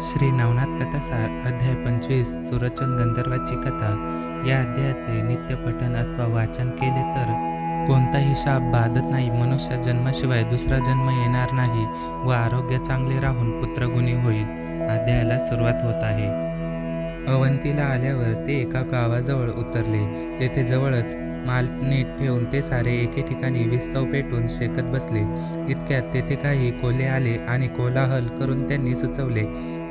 श्री नवनाथ कथासार अध्याय पंचवीस सुरचंद गंधर्वाची कथा. या अध्यायाचे नित्यपठन अथवा वाचन केले तर कोणताही शाप बाधत नाही. मनुष्य जन्माशिवाय दुसरा जन्म येणार नाही व आरोग्य चांगले राहून पुत्रगुणी होईल अध्यायाला सुरुवात होत आहे. अवंतीला आल्यावर ते एका गावाजवळ उतरले. तेथे जवळच माल नीट ठेवून ते सारे एके ठिकाणी विस्तव पेटून शेकत बसले. इतक्यात तेथे काही कोल्हे आले आणि कोलाहल करून त्यांनी सुचवले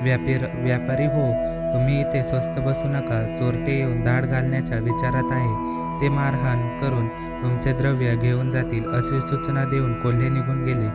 व्यापीर व्यापारी हो तुम्ही इथे स्वस्त बसू नका. चोरटे येऊन दाड घालण्याच्या विचारात आहे. ते मारहाण करून तुमचे द्रव्य घेऊन जातील अशी सूचना देऊन कोल्हे निघून गेले.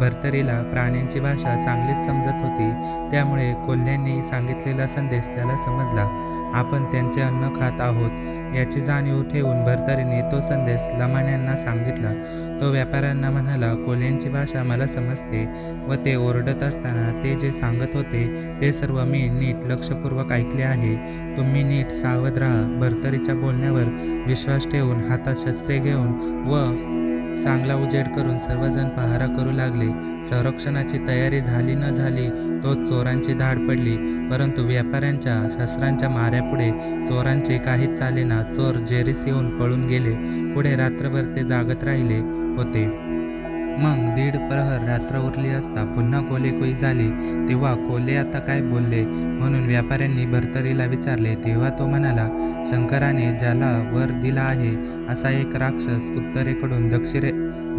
भर्तरीला प्राण्यांची भाषा चांगलीच समजत होती त्यामुळे कोल्ह्यांनी सांगितलेला संदेश त्याला समजला. आपण त्यांचे अन्न खात आहोत याची जाणीव ठेवून भरतरीने तो संदेश लमान्यांना सांगितला. तो व्यापाऱ्यांना म्हणाला कोल्ह्यांची भाषा मला समजते व ते ओरडत असताना ते जे सांगत होते ते सर्व मी नीट लक्षपूर्वक ऐकले आहे. तुम्ही नीट सावध राहा. भर्तरीच्या बोलण्यावर विश्वास ठेवून हातात शस्त्रे घेऊन व चांगला उजेड करून सर्वजण पहारा करू लागले. संरक्षणाची तयारी झाली न झाली तो चोरांची धाड पडली. परंतु व्यापाऱ्यांच्या शस्त्रांच्या माऱ्यापुढे चोरांचे काहीच चालेना. चोर जेरीस येऊन पळून गेले. पुढे रात्रभर ते जागत राहिले होते. मग दीड प्रहर रात्र उरली असता पुन्हा कोलेकोई झाली. तेव्हा कोले आता काय बोलले? म्हणून व्यापाऱ्यांनी भरतरीला विचारले. तेव्हा तो म्हणाला शंकराने ज्याला वर दिला आहे असा एक राक्षस उत्तरेकडून दक्षिणे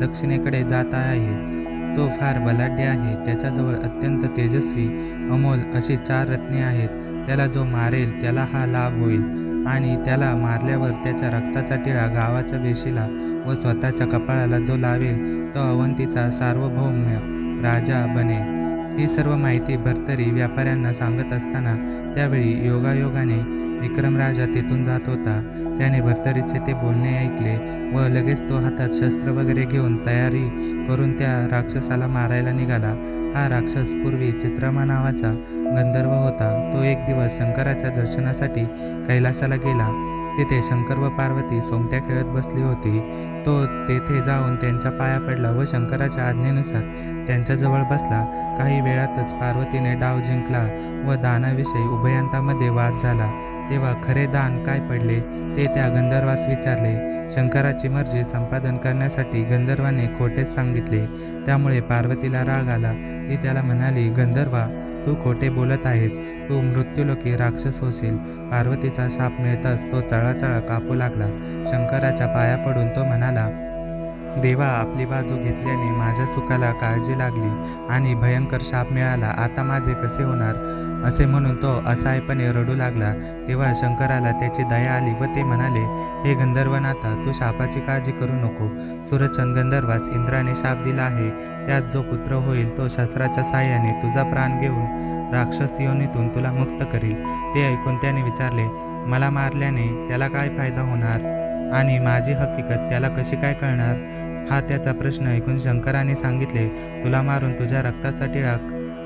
दक्षिणेकडे जात आहे. तो फार बलाढ्य आहे. त्याच्याजवळ अत्यंत तेजस्वी अमोल अशी चार रत्ने आहेत. त्याला जो मारेल त्याला हा लाभ होईल. आणि त्याला मारल्यावर त्याच्या रक्ताचा टिळा गावाच्या वेशीला व स्वतःच्या कपाळाला जो लावेल तो अवंतीचा सार्वभौम्य राजा बनेल. ही सर्व माहिती भर्तरी व्यापाऱ्यांना सांगत असताना त्यावेळी योगायोगाने विक्रमराजा तेथून जात होता. त्याने भर्तरीचे ते बोलणे ऐकले व लगेच तो हातात शस्त्र वगैरे घेऊन तयारी करून त्या राक्षसाला मारायला निघाला. हा राक्षस पूर्वी चित्रमा नावाचा गंधर्व होता. तो एक दिवस शंकराच्या दर्शनासाठी कैलासाला गेला. तेथे शंकर व पार्वती सोमट्या खेळत बसली होती. तो तेथे जाऊन त्यांच्या पाया पडला व शंकराच्या आज्ञेनुसार त्यांच्याजवळ बसला. काही वेळातच पार्वतीने डाव जिंकला व दानाविषयी उभयंतामध्ये वाद झाला. तेव्हा खरे दान काय पडले ते त्या गंधर्वास विचारले. शंकराची मर्जी संपादन करण्यासाठी गंधर्वाने खोटेच सांगितले. त्यामुळे पार्वतीला राग आला. ती त्याला म्हणाली गंधर्वा तू खोटे बोलत आहेस. तू मृत्यूलोकी राक्षस होशील. पार्वतीचा शाप मिळताच तो चळाचळा कापू लागला. शंकराच्या पाया पडून तो म्हणाला देवा आपली बाजू घेतल्याने माझ्या सुखाला काळजी लागली आणि भयंकर शाप मिळाला. आता माझे कसे होणार? असे म्हणून तो असहायपणे रडू लागला. तेव्हा शंकराला त्याची दया आली व ते म्हणाले हे गंधर्वनाथा तू शापाची काळजी करू नको. सुरचंद गंधर्वास इंद्राने शाप दिला आहे. त्यात जो पुत्र होईल तो शस्त्राच्या साह्याने तुझा प्राण घेऊन राक्षस योनीतून तुला मुक्त करील. ते ऐकून त्याने विचारले मला मारल्याने त्याला काय फायदा होणार? आणि माझी हकीकत त्याला कशी काय कळणार? हा त्याचा प्रश्न ऐकून शंकराने सांगितले तुला मारून तुझ्या रक्ताचा टिळा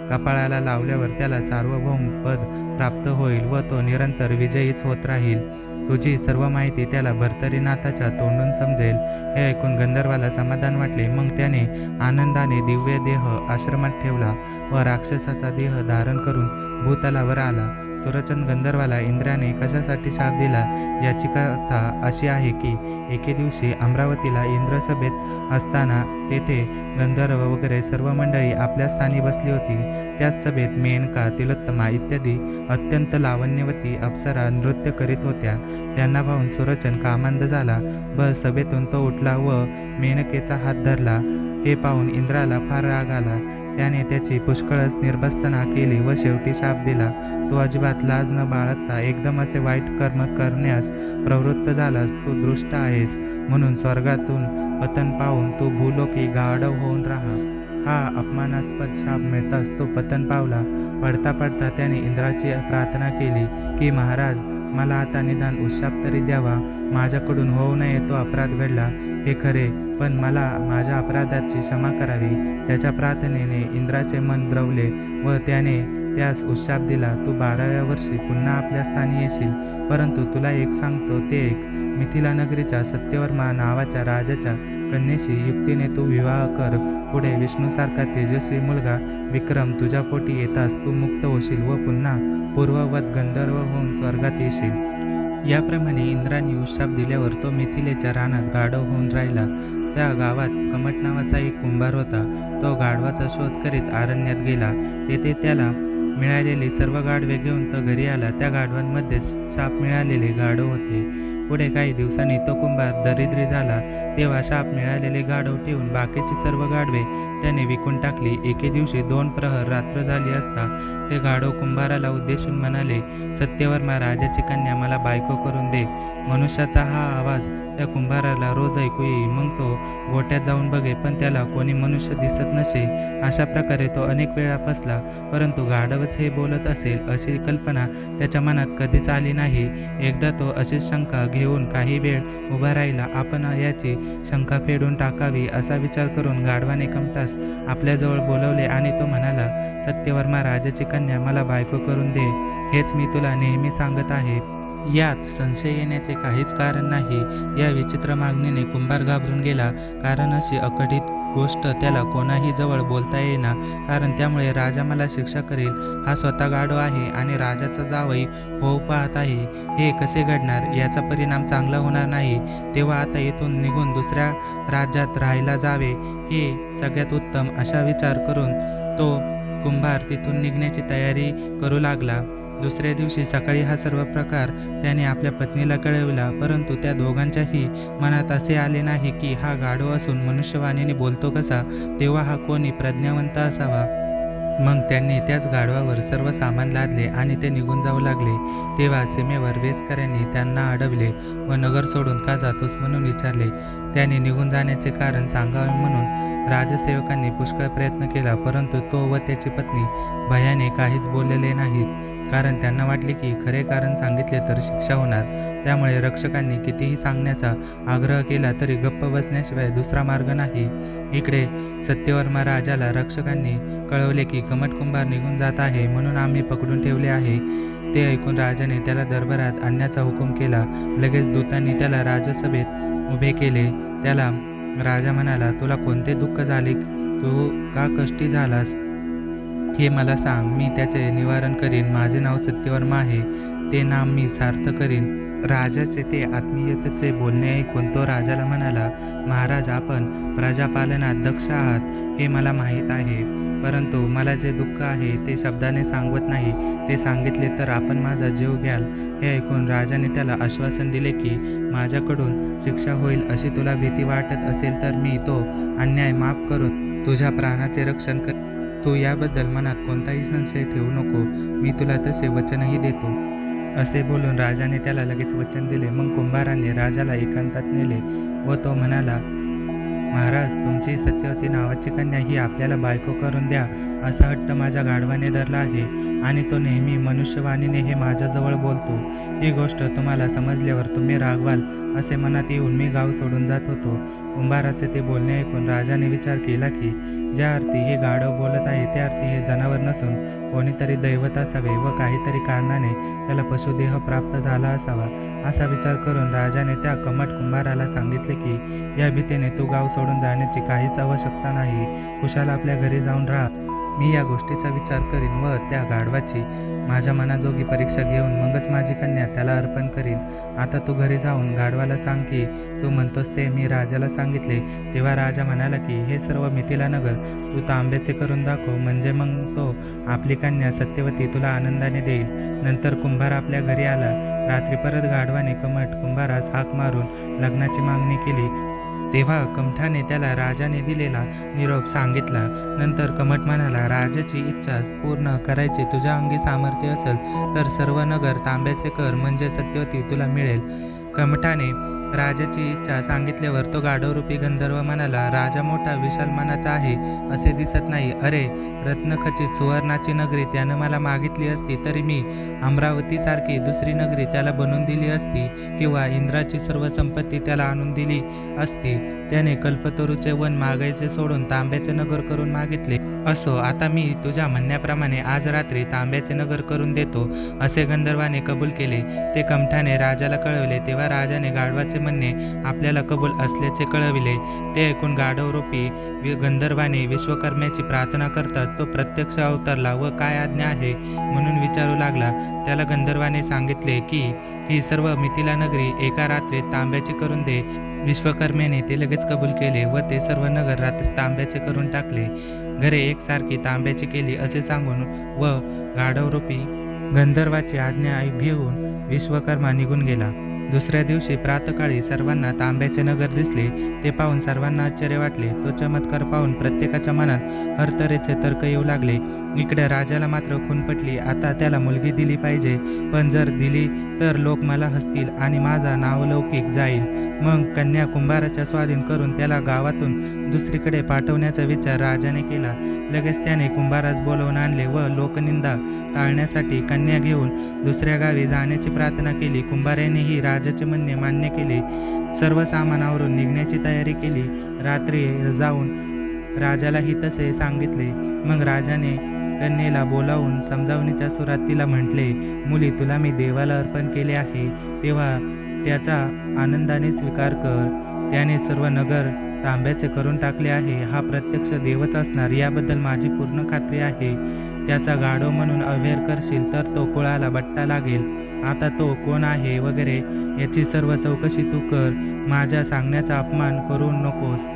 कपाळाला लावल्यावर त्याला सार्वभौम पद प्राप्त होईल व तो निरंतर विजयीच होत राहील. तुझी सर्व माहिती त्याला भरतरीनाथाच्या तोंडून समजेल. हे ऐकून गंधर्वाला समाधान वाटले. मग त्याने आनंदाने दिव्य देह आश्रमात ठेवला व राक्षसाचा देह धारण करून भूतलावर आला. सुरचंद गंधर्वाला इंद्राने कशासाठी शाप दिला याची कथा अशी आहे की एके दिवशी अमरावतीला इंद्रसभेत असताना तेथे गंधर्व वगैरे सर्व मंडळी आपल्या स्थानी बसली होती. त्याच सभेत मेनका तिलोत्तमा इत्यादी अत्यंत लावण्यवती अप्सरा नृत्य करीत होत्या. त्यांना पाहून सुरचन कामांध झाला. व सभेतून तो उठला व मेनकेचा हात धरला. हे पाहून इंद्राला फार राग आला. त्याने त्याची पुष्कळच निर्बस्तना केली व शेवटी शाप दिला. तू अजिबात लाज न बाळगता एकदम असे वाईट कर्म करण्यास प्रवृत्त झालास. तू दृष्ट आहेस म्हणून स्वर्गातून पतन पाहून तू भूलोकी गाढव होऊन राहा. हा अपमानास्पद शाप मिळताच तो पतन पावला. पडता पडता त्याने इंद्राची प्रार्थना केली की महाराज मला आता निदान उशाप तरी द्यावा. माझ्याकडून होऊ नये तो अपराध घडला. हे खरे पण मला माझ्या अपराधाची क्षमा करावी. त्याच्या प्रार्थनेने इंद्राचे मन द्रवले व त्याने त्यास उशाप दिला. तू बाराव्या वर्षी पुन्हा आपल्या स्थानी येशील. परंतु तुला एक सांगतो ते एक. मिथिला नगरीच्या सत्यवर्मा नावाच्या राजाच्या कन्येशी युक्तीने तू विवाह कर. पुढे विष्णूसारखा तेजस्वी मुलगा विक्रम तुझ्या पोटी येतास तू मुक्त होशील व पुन्हा पूर्ववत गंधर्व होऊन स्वर्गात येशील. याप्रमाणे इंद्राने उशाप दिल्यावर तो मिथिलेच्या रानात गाढव होऊन राहिला. त्या गावात कमट नावाचा एक कुंभार होता. तो गाढवाचा शोध करीत आरण्यात गेला. तेथे त्याला मिळालेली सर्व गाढवे घेऊन तो घरी आला. त्या गाढवांमध्ये साप मिळालेले गाढव होते. पुढे काही दिवसांनी तो कुंभार दरिद्री झाला तेव्हा शाप मिळालेले गाढव ठेवून बाकीची सर्व गाढवे त्याने विकून टाकली. एके दिवशी दोन प्रहर रात्र झाली असता ते गाढव कुंभाराला उद्देशून म्हणाले सत्यवर्मा राजाची कन्या मला बायको करून दे. मनुष्याचा हा आवाज त्या कुंभाराला रोज ऐकू येई मग तो गोट्यात जाऊन बघे पण त्याला कोणी मनुष्य दिसत नसे. अशा प्रकारे तो अनेक वेळा फसला परंतु गाढवच हे बोलत असेल अशी कल्पना त्याच्या मनात कधीच आली नाही. एकदा तो अशीच शंका घेऊन काही वेळ उभा राहिला आपण याची शंका फेडून टाकावी असा विचार करून गाढवाने कमटास आपल्याजवळ बोलवले आणि तो म्हणाला सत्यवर्मा राजाची कन्या मला बायको करून दे. हेच मी तुला नेहमी सांगत आहे. यात संशय येण्याचे काहीच कारण नाही. या विचित्र मागणीने कुंभार घाबरून गेला. कारण अशी अकटित गोष्ट त्याला कोणाही जवळ बोलता येईना कारण त्यामुळे राजा मला शिक्षा करेल. हा स्वतः गाडो आहे आणि राजाचा जावई होऊ पाहत आहे. हे कसे घडणार? याचा परिणाम चांगला होणार नाही. तेव्हा आता येथून निघून दुसऱ्या राज्यात राहायला जावे. हे सगळ्यात उत्तम असा विचार करून तो कुंभार तिथून निघण्याची तयारी करू लागला. दुसऱ्या दिवशी सकाळी हा सर्व प्रकार त्याने आपल्या पत्नीला कळविला परंतु त्या दोघांच्याही मनात असे आले नाही की हा गाढव असून मनुष्यवाणीने बोलतो कसा तेव्हा हा कोणी प्रज्ञावंत असावा. मग त्यांनी त्याच गाढवावर सर्व सामान लादले आणि ते निघून जाऊ लागले. तेव्हा सीमेवर वेसकऱ्यांनी त्यांना अडवले व नगर सोडून का जातोस म्हणून विचारले. त्याने निघून जाण्याचे कारण सांगावे म्हणून राजसेवकांनी पुष्कळ प्रयत्न केला परंतु तो व त्याची पत्नी भयाने काहीच बोललेले नाहीत. कारण त्यांना वाटले की खरे कारण सांगितले तर शिक्षा होणार. त्यामुळे रक्षकांनी कितीही सांगण्याचा आग्रह केला तरी गप्प बसण्याशिवाय दुसरा मार्ग नाही. इकडे सत्यवर्मा राजाला रक्षकांनी कळवले की कमट कुंभार निघून जात आहे म्हणून आम्ही पकडून ठेवले आहे. ते ऐकून राजाने त्याला दरबारात आणण्याचा हुकूम केला. लगेच दूतांनी त्याला राजसभेत उभे केले. त्याला राजा म्हणाला तुला कोणते दुःख झाले? तू का कष्टी झालास? हे मला सांग. मी त्याचे निवारण करीन. माझे नाव सत्यवर्मा आहे. ते नाम मी सार्थ करीन. राजाचे ते आत्मीयतेचे बोलणे ऐकून तो राजाला म्हणाला महाराज आपण प्रजापालनात दक्ष आहात हे मला माहीत आहे. परंतु मला जे दुःख आहे ते शब्दाने सांगवत नाही ते सांगितले तर आपण माझा जीव घ्याल. हे ऐकून राजाने त्याला आश्वासन दिले की माझ्याकडून शिक्षा होईल अशी तुला भीती वाटत असेल तर मी तो अन्याय माफ करून तुझ्या प्राणाचे रक्षण कर तू याबद्दल मनात कोणताही संशय ठेवू नको मी तुला तसे वचनही देतो. असे बोलून राजाने त्याला लगेच वचन दिले. मग कुंभाराने राजाला एकांतात नेले व तो म्हणाला महाराज तुमची सत्यवती नावाची कन्या ही आपल्याला बायको करून द्या असा हट्ट माझ्या गाढवाने धरला आहे आणि तो नेहमी मनुष्यवाणीने हे माझ्याजवळ बोलतो. ही गोष्ट तुम्हाला समजल्यावर तुम्ही रागवाल असे मनात येऊन मी गाव सोडून जात होतो. कुंभाराचे ते बोलणे ऐकून राजाने विचार केला की ज्या अर्थी हे गाढव बोलत आहे त्या अर्थी हे जनावर नसून कोणीतरी दैवत असावे व काहीतरी कारणाने त्याला पशुदेह प्राप्त झाला असावा असा विचार करून राजाने त्या कमट कुंभाराला सांगितले की या भीतीने तू गाव सोडून जाण्याची काहीच आवश्यकता नाही. कुशाला आपल्या घरी जाऊन राहा. मी या गोष्टीचा विचार करीन व त्या गाढवाची माझ्या मनाजोगी परीक्षा घेऊन मगच माझी कन्या त्याला अर्पण करीन. आता तू घरी जाऊन गाढवाला सांग की तू म्हणतोस ते मी राजाला सांगितले. तेव्हा राजा म्हणाला की हे सर्व मिथिला नगर तू तांब्याचे करून दाखव. म्हणजे मग तो आपली कन्या सत्यवती तुला आनंदाने देईल. नंतर कुंभार आपल्या घरी आला. रात्री परत गाढवाने कमट कुंभारास हाक मारून लग्नाची मागणी केली. तेव्हा कमठाने त्याला राजाने दिलेला निरोप सांगितला. नंतर कमट म्हणाला राजाची इच्छा पूर्ण करायची तुझ्या अंगी सामर्थ्य असेल तर सर्व नगर तांब्याचे कर म्हणजे सत्यवती तुला मिळेल. कमठाने राजाची इच्छा सांगितल्यावर तो गाढवरूपी गंधर्व म्हणाला राजा मोठा विशाल मनाचा आहे असे दिसत नाही. अरे रत्नखचित सुवर्णाची नगरी त्यानं मला मागितली असती तरी मी अमरावतीसारखी दुसरी नगरी त्याला बनवून दिली असती किंवा इंद्राची सर्व संपत्ती त्याला आणून दिली असती. त्याने कल्पतरूचे वन मागायचे सोडून तांब्याचे नगर करून मागितले. असो आता मी तुझ्या म्हणण्याप्रमाणे आज रात्री तांब्याचे नगर करून देतो असे गंधर्वाने कबूल केले. ते कमठाने राजाला कळवले तेव्हा राजाने गाढवाचे म्हणणे आपल्याला कबूल असल्याचे कळविले. ते ऐकून गाढवरूपी वि- गंधर्वाने विश्वकर्म्याची प्रार्थना करतात तो प्रत्यक्ष अवतरला व काय आज्ञा आहे म्हणून विचारू लागला. त्याला गंधर्वाने सांगितले की ही सर्व मिथिला नगरी एका रात्रीत तांब्याची करून दे. विश्वकर्म्याने ते लगेच कबूल केले व ते सर्व नगर रात्री तांब्याचे करून टाकले. घरे एकसारखी तांब्याची केली असे सांगून व गाढवरूपी गंधर्वाची आज्ञा घेऊन विश्वकर्मा निघून गेला. दुसऱ्या दिवशी प्रातकाळी सर्वांना तांब्याचे नगर दिसले. ते पाहून सर्वांना आश्चर्य वाटले. तो चमत्कार पाहून प्रत्येकाच्या मनात हरतरेचे तर्क येऊ लागले. इकडे राजाला मात्र खून पटली. आता त्याला मुलगी दिली पाहिजे. पण जर दिली तर लोक मला हसतील आणि माझा नावलौकिक जाईल. मग कन्या कुंभाराच्या स्वाधीन करून त्याला गावातून दुसरीकडे पाठवण्याचा विचार राजाने केला. लगेच त्याने कुंभारास बोलवून आणले व लोकनिंदा टाळण्यासाठी कन्या घेऊन दुसऱ्या गावी जाण्याची प्रार्थना केली. कुंभारानेही राजाचे म्हणणे मान्य केले. सर्व सामानावरून निघण्याची तयारी केली. रात्री जाऊन राजालाही तसे सांगितले. मग राजाने कन्येला बोलावून समजावणीच्या सुरात तिला म्हटले मुली तुला मी देवाला अर्पण केले आहे. तेव्हा त्याचा आनंदाने स्वीकार कर. त्याने सर्व नगर तांब्याचे करून टाकले आहे. हा प्रत्यक्ष देवच असणार याबद्दल माझी पूर्ण खात्री आहे. त्याचा गाढव म्हणून अवेअर करशील तर तो कुळाला बट्टा लागेल. आता तो कोण आहे वगैरे याची सर्व चौकशी तू कर. माझ्या सांगण्याचा अपमान करू नकोस.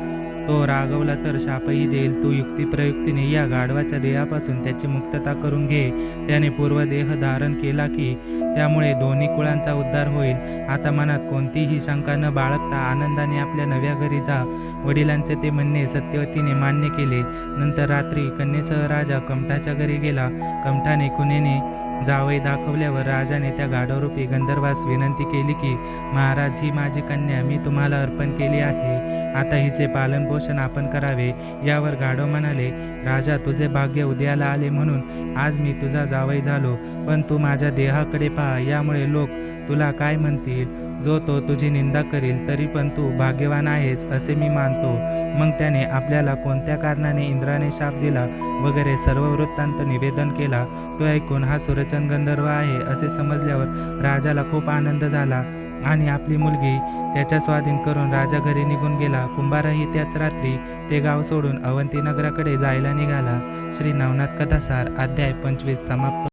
तो रागवला तर शापही देईल. तू युक्तिप्रयुक्तीने या गाढवाच्या देहापासून त्याची मुक्तता करून घे. त्याने पूर्वदेह धारण केला की त्यामुळे दोन्ही कुळांचा उद्धार होईल. आता मनात कोणतीही शंका न बाळगता आनंदाने आपल्या नव्या घरी जा. वडिलांचे ते म्हणणे सत्यवतीने मान्य केले. नंतर रात्री कन्येसह राजा कमठाच्या घरी गेला. कमठाने खुनेने जावई दाखवल्यावर राजाने त्या गाढवरूपी गंधर्वास विनंती केली की महाराज ही माझी कन्या मी तुम्हाला अर्पण केली आहे. आता हिचे पालनपोषण आपण करावे यावर गाढव म्हणाले राजा तुझे भाग्य उद्याला आले म्हणून आज मी तुझा जावई झालो पण तू माझ्या देहाकडे पहा यामुळे लोक तुला काय म्हणतील? जो तो तुझी निंदा करील तरी पण तू भाग्यवान आहेस असे मी मानतो. मग त्याने आपल्याला कोणत्या कारणाने इंद्राने शाप दिला वगैरे सर्व वृत्तांत निवेदन केला? तो ऐकून हा सुरचंद गंधर्व आहे असे समजल्यावर राजाला खूप आनंद झाला आणि आपली मुलगी त्याच्या स्वाधीन करून राजा घरी निघून गेला. कुंभारही त्याच रात्री ते गाव सोडून अवंतीनगराकडे जायला निघाला. श्री नवनाथ कथासार अध्याय पंचवीस समाप्त.